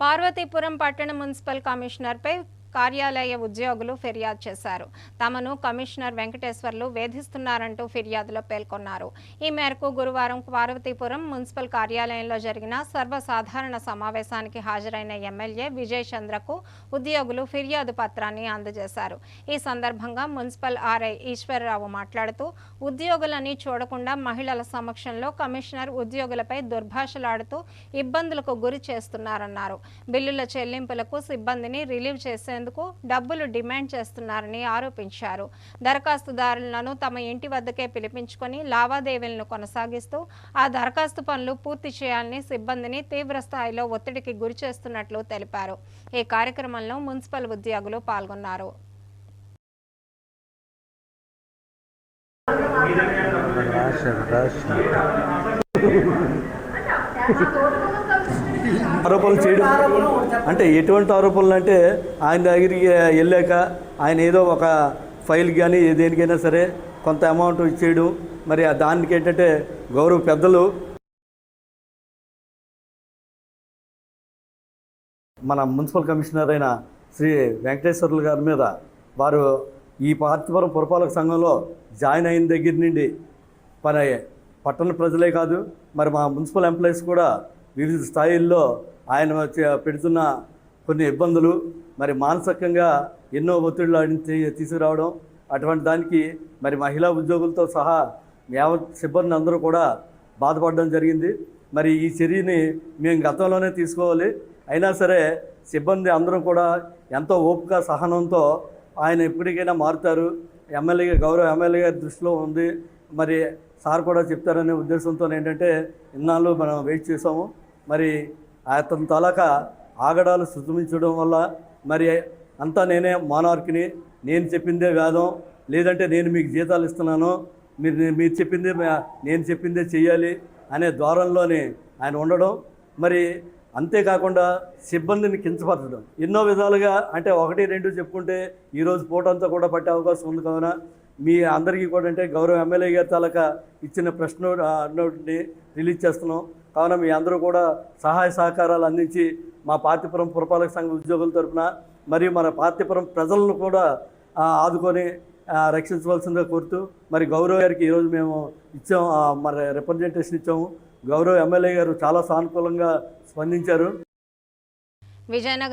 పార్వతీపురం పట్టణ మున్సిపల్ కమిషనర్పై కార్యాలయ ఉద్యోగులు ఫిర్యాదు చేశారు. తమను కమిషనర్ వెంకటేశ్వర్లు వేధిస్తున్నారంటూ ఫిర్యాదులో పేర్కొన్నారు. ఈ మేరకు గురువారం పార్వతీపురం మున్సిపల్ కార్యాలయంలో జరిగిన సర్వసాధారణ సమావేశానికి హాజరైన ఎమ్మెల్యే విజయ్ చంద్రకు ఉద్యోగులు ఫిర్యాదు పత్రాన్ని అందజేశారు. ఈ సందర్భంగా మున్సిపల్ ఆర్ఐ ఈశ్వరరావు మాట్లాడుతూ ఉద్యోగులని చూడకుండా మహిళల సమక్షంలో కమిషనర్ ఉద్యోగులపై దుర్భాషలాడుతూ ఇబ్బందులకు గురి చేస్తున్నారన్నారు. బిల్లుల చెల్లింపులకు సిబ్బందిని రిలీవ్ చేసేందుకు డబ్బులు డిమాండ్ చేస్తున్నారని ఆరోపించారు. దరఖాస్తుదారులను తమ ఇంటి వద్దకే పిలిపించుకొని లావాదేవీలను కొనసాగిస్తూ ఆ దరఖాస్తు పనులు పూర్తి చేయాలని సిబ్బందిని తీవ్ర స్థాయిలో ఒత్తిడికి గురి చేస్తున్నట్లు తెలిపారు. ఈ కార్యక్రమంలో మున్సిపల్ ఉద్యోగులు పాల్గొన్నారు. ఆరోపణలు చేయడం అంటే ఎటువంటి ఆరోపణలు అంటే ఆయన దగ్గరికి వెళ్ళాక ఆయన ఏదో ఒక ఫైల్ కానీ దేనికైనా సరే కొంత అమౌంట్ ఇచ్చేయడం. మరి దానికి ఏంటంటే గౌరవ పెద్దలు మన మున్సిపల్ కమిషనర్ అయిన శ్రీ వెంకటేశ్వర్లు గారి మీద వారు ఈ పార్తీపురం పురపాలక సంఘంలో జాయిన్ అయిన దగ్గర నుండి పని పట్టణ ప్రజలే కాదు మరి మా మున్సిపల్ ఎంప్లాయీస్ కూడా వివిధ స్థాయిల్లో ఆయన పెడుతున్న కొన్ని ఇబ్బందులు మరి మానసికంగా ఎన్నో ఒత్తిళ్ళు తీసుకురావడం అటువంటి దానికి మరి మహిళా ఉద్యోగులతో సహా యావత్ సిబ్బంది అందరూ కూడా బాధపడడం జరిగింది. మరి ఈ చర్యని మేము గతంలోనే తీసుకోవాలి. అయినా సరే సిబ్బంది అందరం కూడా ఎంతో ఓపిక సహనంతో ఆయన ఎప్పటికైనా మారుతారు. ఎమ్మెల్యే గౌరవ ఎమ్మెల్యే గారి దృష్టిలో ఉంది. మరి సార్ కూడా చెప్తారనే ఉద్దేశంతో ఏంటంటే ఇన్నాళ్ళు మనం వెయిట్ చేసాము మరి అతని తలక ఆగడాలు సృష్టించడం వల్ల మరి అంతా నేనే మానార్కిని నేను చెప్పిందే వేదం లేదంటే నేను మీకు జీతాలు ఇస్తున్నాను మీరు మీరు చెప్పిందే నేను చెప్పిందే చేయాలి అనే ద్వారంలోనే ఆయన ఉండడం. మరి అంతేకాకుండా సిబ్బందిని కించపరచడం. ఎన్నో విధాలుగా అంటే ఒకటి రెండు చెప్పుకుంటే ఈరోజు పూటంతా కూడా పట్టే అవకాశం ఉంది కావున మీ అందరికీ కూడా అంటే గౌరవ ఎమ్మెల్యే గారి తాలూకా ఇచ్చిన ప్రశ్న నోటిని రిలీజ్ చేస్తున్నాం. కావున మీ అందరూ కూడా సహాయ సహకారాలు అందించి మా పార్తీపురం పురపాలక సంఘ ఉద్యోగుల తరపున మరియు మన పార్తీపురం ప్రజలను కూడా ఆదుకొని రక్షించవలసిందిగా కోరుతూ మరి గౌరవ్ గారికి ఈరోజు మేము ఇచ్చాం మరి రిప్రజెంటేషన్ ఇచ్చాము. గౌరవ్ ఎమ్మెల్యే గారు చాలా సానుకూలంగా స్పందించారు. విజయనగరం